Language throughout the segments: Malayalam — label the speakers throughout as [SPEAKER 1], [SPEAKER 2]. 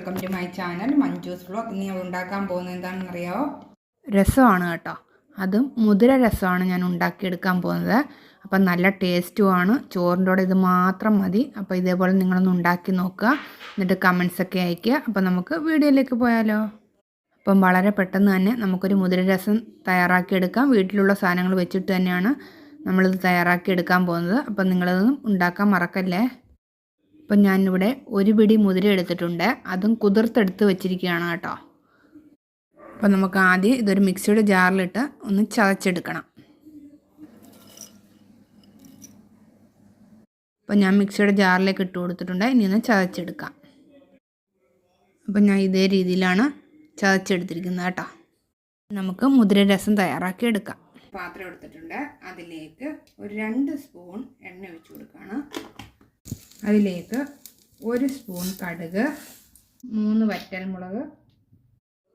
[SPEAKER 1] Welcome to my channel Manju's blog ഇനി ഞാൻ ഉണ്ടാക്കാൻ പോകുന്നത് എന്താണെന്ന് അറിയാമോ
[SPEAKER 2] രസമാണ് കേട്ടോ. അതും മുതിര രസമാണ് ഞാൻ ഉണ്ടാക്കിയെടുക്കാൻ പോകുന്നത്. അപ്പം നല്ല ടേസ്റ്റുമാണ് ചോറിന്റെ കൂടെ ഇത് മാത്രം മതി. അപ്പോൾ ഇതേപോലെ നിങ്ങളൊന്ന് ഉണ്ടാക്കി നോക്കുക. എന്നിട്ട് കമൻസൊക്കെ അയയ്ക്കുക. അപ്പം നമുക്ക് വീഡിയോയിലേക്ക് പോയാലോ? അപ്പം വളരെ പെട്ടെന്ന് തന്നെ നമുക്കൊരു മുതിര രസം തയ്യാറാക്കിയെടുക്കാം. വീട്ടിലുള്ള സാധനങ്ങൾ വെച്ചിട്ട് തന്നെയാണ് നമ്മളിത് തയ്യാറാക്കിയെടുക്കാൻ പോകുന്നത്. അപ്പം നിങ്ങളതൊന്നും ഉണ്ടാക്കാൻ മറക്കല്ലേ? അപ്പം ഞാനിവിടെ ഒരു പിടി മുതിര എടുത്തിട്ടുണ്ട്. അതും കുതിർത്തെടുത്ത് വെച്ചിരിക്കുകയാണ് കേട്ടോ. അപ്പം നമുക്ക് ആദ്യം ഇതൊരു മിക്സിയുടെ ജാറിലിട്ട് ഒന്ന് ചതച്ചെടുക്കണം. അപ്പം ഞാൻ മിക്സിയുടെ ജാറിലേക്ക് ഇട്ട് കൊടുത്തിട്ടുണ്ട്. ഇനി ഒന്ന് ചതച്ചെടുക്കാം. അപ്പം ഞാൻ ഇതേ രീതിയിലാണ് ചതച്ചെടുത്തിരിക്കുന്നത് കേട്ടോ. നമുക്ക് മുതിര രസം തയ്യാറാക്കി എടുക്കാം.
[SPEAKER 1] പാത്രം എടുത്തിട്ടുണ്ട്. അതിലേക്ക് ഒരു രണ്ട് സ്പൂൺ എണ്ണ ഒഴിച്ചു കൊടുക്കുകയാണ്. അതിലേക്ക് ഒരു സ്പൂൺ കടുക് മൂന്ന് വറ്റൽമുളക്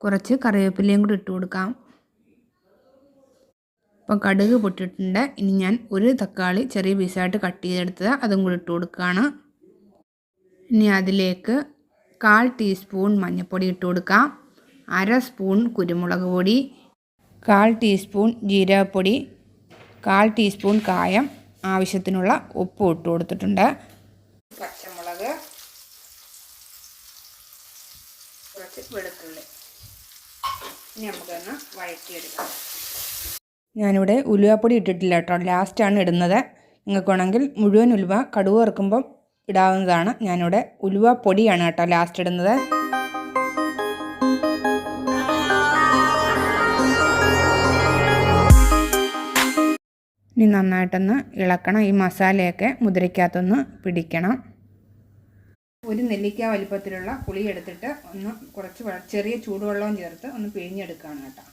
[SPEAKER 2] കുറച്ച് കറിവേപ്പിലയും കൂടി ഇട്ട് കൊടുക്കാം. അപ്പം കടുക് പൊട്ടിട്ടുണ്ട്. ഇനി ഞാൻ ഒരു തക്കാളി ചെറിയ പീസായിട്ട് കട്ട് ചെയ്തെടുത്തത് അതും കൂടി ഇട്ട് കൊടുക്കുകയാണ്. ഇനി അതിലേക്ക് കാൽ ടീസ്പൂൺ മഞ്ഞൾപ്പൊടി ഇട്ട് കൊടുക്കാം. അര സ്പൂൺ കുരുമുളക് പൊടി കാൽ ടീസ്പൂൺ ജീരകപ്പൊടി കാൽ ടീസ്പൂൺ കായം ആവശ്യത്തിനുള്ള ഉപ്പ് ഇട്ട് കൊടുത്തിട്ടുണ്ട്.
[SPEAKER 1] പച്ചമുളക് കുറച്ച് വെളുത്തുള്ളി. ഇനി നമുക്കൊന്ന് വഴറ്റിയെടുക്കാം.
[SPEAKER 2] ഞാനിവിടെ ഉലുവപ്പൊടി ഇട്ടിട്ടില്ല കേട്ടോ. ലാസ്റ്റാണ് ഇടുന്നത്. നിങ്ങൾക്ക് വേണമെങ്കിൽ മുഴുവൻ ഉലുവ കടുവ് ഇറക്കുമ്പം ഇടാവുന്നതാണ്. ഞാനിവിടെ ഉലുവ പൊടിയാണ് കേട്ടോ ലാസ്റ്റ് ഇടുന്നത്. ഇനി നന്നായിട്ടൊന്ന് ഇളക്കണം. ഈ മസാലയൊക്കെ മുതിരയ്ക്കകത്തൊന്ന് പിടിക്കണം.
[SPEAKER 1] ഒരു നെല്ലിക്ക വലിപ്പത്തിലുള്ള പുളി എടുത്തിട്ട് ഒന്ന് കുറച്ച് ചെറിയ ചൂടുവെള്ളവും ചേർത്ത് ഒന്ന് പിഴിഞ്ഞെടുക്കുകയാണ് കേട്ടോ.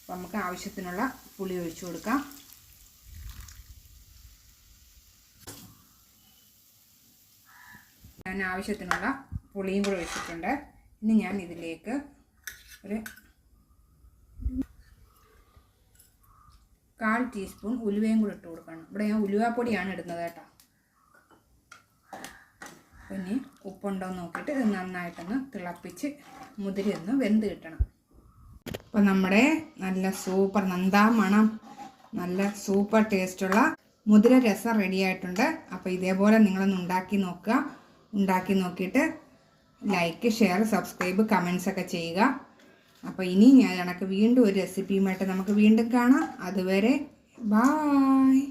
[SPEAKER 1] അപ്പം നമുക്ക് ആവശ്യത്തിനുള്ള പുളി ഒഴിച്ചു കൊടുക്കാം. ഞാൻ ആവശ്യത്തിനുള്ള പുളിയും കൂടെ ഒഴിച്ചിട്ടുണ്ട്. ഇനി ഞാൻ ഇതിലേക്ക് ഒരു കാൽ ടീസ്പൂൺ ഉലുവയും കൂടി ഇട്ട് കൊടുക്കണം. ഇവിടെ ഞാൻ ഉലുവാപ്പൊടിയാണ് ഇടുന്നത് കേട്ടോ. പിന്നെ ഉപ്പുണ്ടോ നോക്കിയിട്ട് ഇത് നന്നായിട്ടൊന്ന് തിളപ്പിച്ച് മുതിരി ഒന്ന് വെന്ത് കിട്ടണം. അപ്പോൾ നമ്മുടെ നല്ല സൂപ്പർ നന്ദാ മണം നല്ല സൂപ്പർ ടേസ്റ്റുള്ള മുതിര രസം റെഡി ആയിട്ടുണ്ട്. അപ്പോൾ ഇതേപോലെ നിങ്ങളൊന്ന് ഉണ്ടാക്കി നോക്കുക. ഉണ്ടാക്കി നോക്കിയിട്ട് ലൈക്ക് ഷെയർ സബ്സ്ക്രൈബ് കമൻസ് ഒക്കെ ചെയ്യുക. അപ്പോൾ ഇനി ഞാൻ കണക്ക് വീണ്ടും ഒരു റെസിപ്പിയുമായിട്ട് നമുക്ക് വീണ്ടും കാണാം. അതുവരെ ബായ്